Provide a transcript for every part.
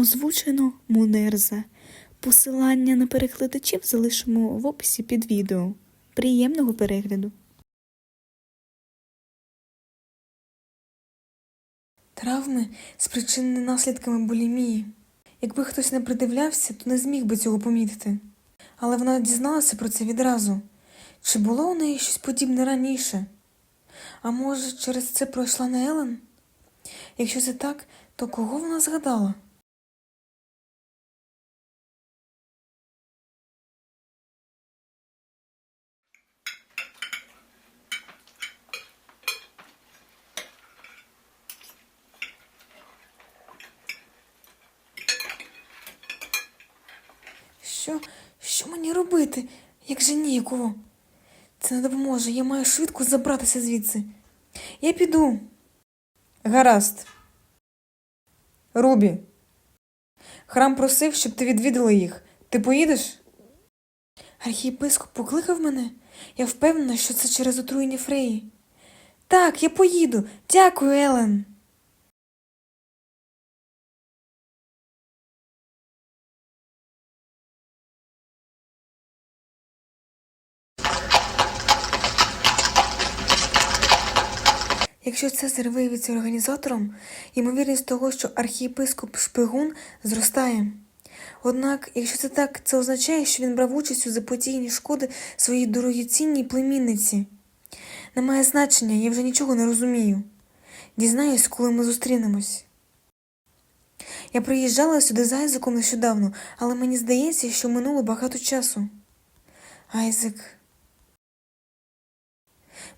Озвучено Мунерза. Посилання на перекладачів залишимо в описі під відео. Приємного перегляду! Травми спричинені наслідками булімії. Якби хтось не придивлявся, то не зміг би цього помітити. Але вона дізналася про це відразу. Чи було у неї щось подібне раніше? А може, через це пройшла на Елен? Якщо це так, то кого вона згадала? Що, що мені робити? Як же ніяково? Це не допоможе, я маю швидко забратися звідси. Я піду. Гаразд. Рубі. Храм просив, щоб ти відвідала їх. Ти поїдеш? Архієпископ покликав мене. Я впевнена, що це через отруєння Фреї. Так, я поїду. Дякую, Елен. Якщо Цезар виявиться організатором, ймовірність того, що архієпископ шпигун зростає. Однак, якщо це так, це означає, що він брав участь у заподіянні шкоди своїй дорогоцінній племінниці. Немає значення, я вже нічого не розумію. Дізнаюсь, коли ми зустрінемось. Я приїжджала сюди з Айзеком нещодавно, але мені здається, що минуло багато часу. Айзек.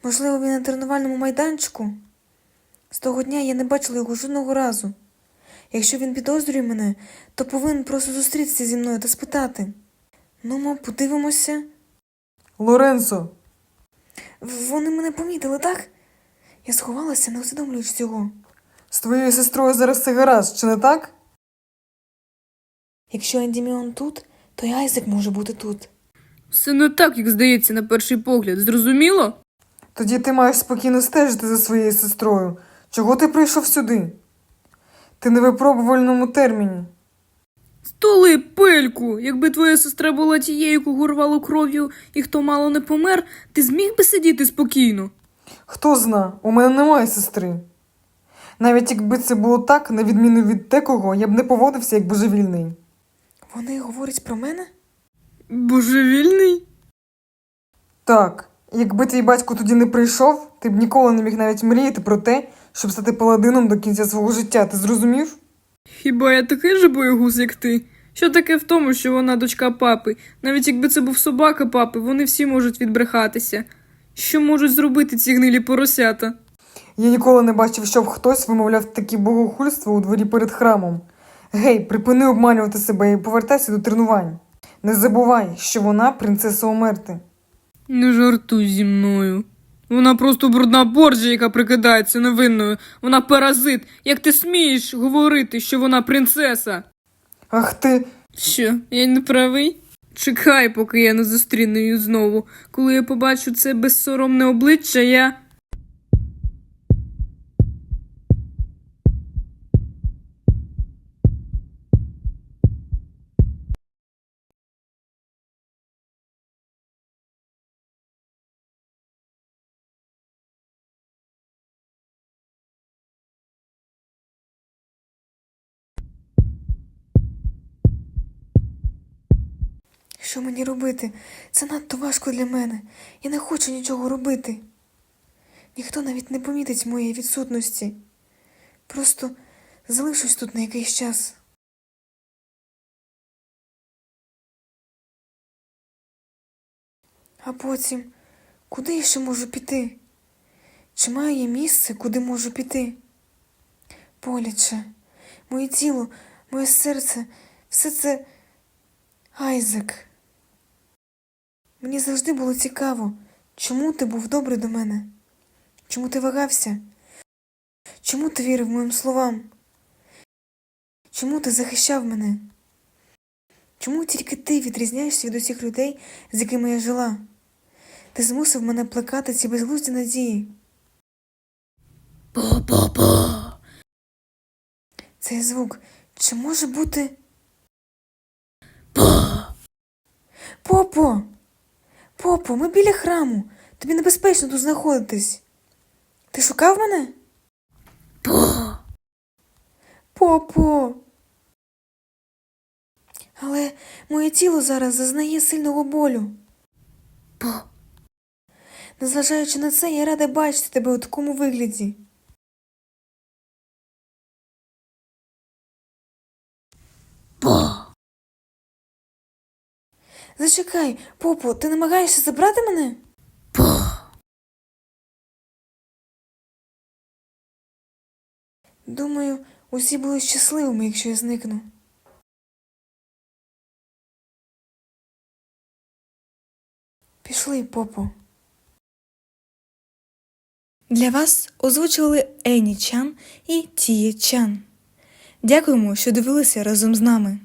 Можливо, він на тренувальному майданчику? З того дня я не бачила його жодного разу. Якщо він підозрює мене, то повинен просто зустрітися зі мною та спитати. Ну, мо, подивимося. Лоренцо, Вони мене помітили, так? Я сховалася, не усвідомлюючи цього. з твоєю сестрою зараз все гаразд, чи не так? Якщо Ендіміон тут, то й Айзек може бути тут. Все не так, як здається на перший погляд. Зрозуміло? Тоді ти маєш спокійно стежити за своєю сестрою. Чого ти прийшов сюди? Ти не випробувальному терміні. Столи, пельку! Якби твоя сестра була тією, кого рвало кров'ю і хто мало не помер, ти зміг би сидіти спокійно. Хто зна, у мене немає сестри. Навіть якби це було так, на відміну від декого, я б не поводився як божевільний. Вони говорять про мене? Божевільний? Так, якби твій батько тоді не прийшов, ти б ніколи не міг навіть мріяти про те, щоб стати паладином до кінця свого життя. Ти зрозумів? Хіба я такий же боєгуз, як ти? Що таке в тому, що вона дочка папи? Навіть якби це був собака папи, вони всі можуть відбрехатися. Що можуть зробити ці гнилі поросята? Я ніколи не бачив, щоб хтось вимовляв такі богохульства у дворі перед храмом. Гей, припини обманювати себе і повертайся до тренувань. Не забувай, що вона принцеса Омерти. Не жартуй зі мною. Вона просто брудна борджа, яка прикидається невинною. Вона паразит. Як ти смієш говорити, що вона принцеса? Ах ти. Що, я не правий? Чекай, поки я не зустріну її знову. Коли я побачу це безсоромне обличчя, я. Що мені робити? Це надто важко для мене. Я не хочу нічого робити. Ніхто навіть не помітить моєї відсутності. Просто залишусь тут на якийсь час. А потім, куди я ще можу піти? Чи маю я місце, куди можу піти? Боляче, моє тіло, моє серце, все це. Айзек. Мені завжди було цікаво, чому ти був добрий до мене? Чому ти вагався? Чому ти вірив моїм словам? Чому ти захищав мене? Чому тільки ти відрізняєшся від усіх людей, з якими я жила? Ти змусив мене плекати ці безглузді надії. По-по-по. Цей звук Чи може бути. Попо! Попо, ми біля храму. Тобі небезпечно тут знаходитись. Ти шукав мене? Попо. Але моє тіло зараз зазнає сильного болю. По. Незважаючи на це, я рада бачити тебе у такому вигляді. Зачекай, попо, ти намагаєшся забрати мене? Думаю, усі були щасливими, якщо я зникну. Пішли, попо. Для вас озвучували Ені Чан і Тіє Чан. Дякуємо, що дивилися разом з нами.